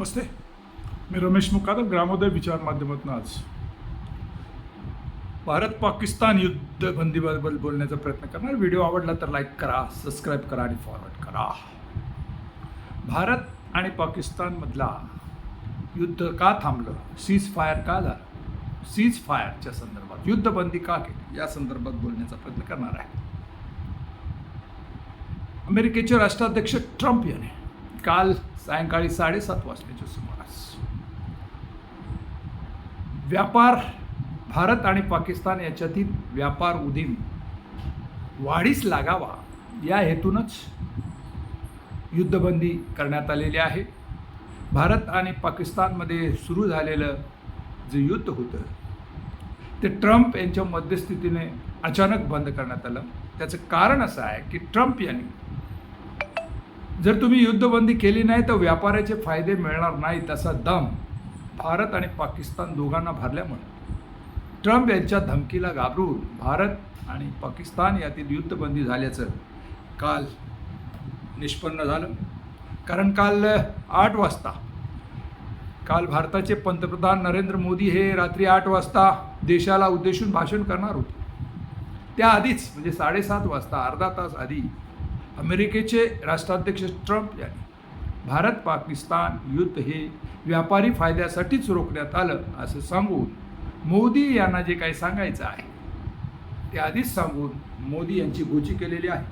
नमस्ते. मी रमेश मुकादम ग्रामोदय विचार माध्यमातून आज. भारत पाकिस्तान युद्ध बंदीबद्दल बोलण्याचा प्रयत्न करणार. व्हिडिओ आवडला तर लाईक करा सबस्क्राईब करा आणि फॉरवर्ड करा. भारत आणि पाकिस्तानमधला युद्ध का थांबलं? सीज फायर का झालं? सीज फायरच्या संदर्भात. युद्धबंदी का केली? या संदर्भात बोलण्याचा प्रयत्न करणार आहे. अमेरिकेचे राष्ट्राध्यक्ष ट्रम्प याने काल सायंकाळी साडेसात वाजल्याच्या सुमारास. व्यापार भारत आणि पाकिस्तान याच्यातील व्यापार उदीम वाढीस लागावा या हेतूनच युद्धबंदी करण्यात आलेली आहे. भारत आणि पाकिस्तानमध्ये सुरू झालेलं जे युद्ध होतं ते ट्रम्प यांच्या मध्यस्थितीने अचानक बंद करण्यात आलं. त्याचं कारण असं आहे की ट्रम्प यांनी जर तुम्ही युद्धबंदी केली नाही तर व्यापाराचे फायदे मिळणार नाही तसा दम भारत आणि पाकिस्तान दोघांना भरल्यामुळे. ट्रम्प यांच्या धमकीला घाबरून भारत आणि पाकिस्तान यातील युद्धबंदी झाल्याचं काल निष्पन्न झालं. कारण काल आठ वाजता काल भारताचे पंतप्रधान नरेंद्र मोदी हे रात्री आठ वाजता देशाला उद्देशून भाषण करणार होते. त्याआधीच म्हणजे साडेसात वाजता अर्धा तास आधी अमेरिकेचे राष्ट्राध्यक्ष ट्रम्प यांनी भारत पाकिस्तान युद्ध हे व्यापारी फायद्यासाठीच रोखण्यात आलं असं सांगून मोदी यांना जे काही सांगायचं आहे ते आधीच सांगून मोदी यांची गोची केलेली आहे.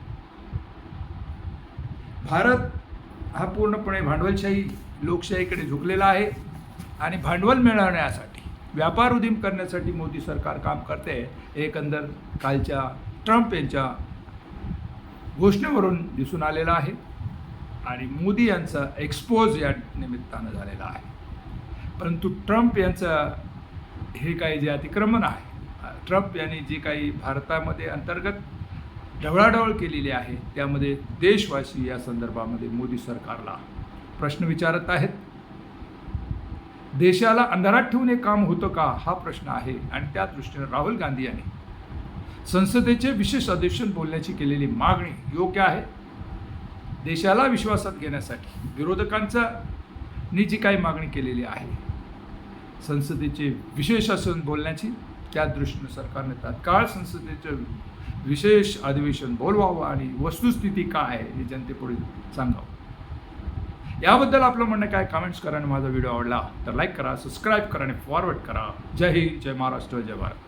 भारत हा पूर्णपणे भांडवलशाही लोकशाहीकडे झुकलेला आहे आणि भांडवल मिळवण्यासाठी व्यापार उदीम करण्यासाठी मोदी सरकार काम करते एकंदर कालच्या ट्रम्प यांच्या घोषणेवरून दिसून आलेला आहे आणि मोदी यांचा एक्सपोज या निमित्तानं झालेला आहे. परंतु ट्रम्प यांचं हे काही जे अतिक्रमण आहे ट्रम्प यांनी जी काही भारतामध्ये अंतर्गत ढवळाढवळ केलेली आहे त्यामध्ये देशवासी या संदर्भामध्ये मोदी सरकारला प्रश्न विचारत आहेत. देशाला अंधारात ठेवून हे काम होतं का? हा प्रश्न आहे. आणि त्या दृष्टीने राहुल गांधी यांनी संसदेचे विशेष अधिवेशन बोलण्याची केलेली मागणी योग्य आहे. देशाला विश्वासात घेण्यासाठी विरोधकांचा नी जी काही मागणी केलेली आहे. संसदेचे विशेष असून बोलण्याची त्या दृष्टीने सरकारने तात्काळ संसदेचं विशेष अधिवेशन बोलवावं आणि वस्तुस्थिती काय आहे हे जनतेपुढे सांगावं. याबद्दल आपलं म्हणणं काय? कमेंट्स करा आणि माझा व्हिडिओ आवडला तर लाईक करा सबस्क्राईब करा आणि फॉरवर्ड करा. जय हिंद जय महाराष्ट्र जय भारत.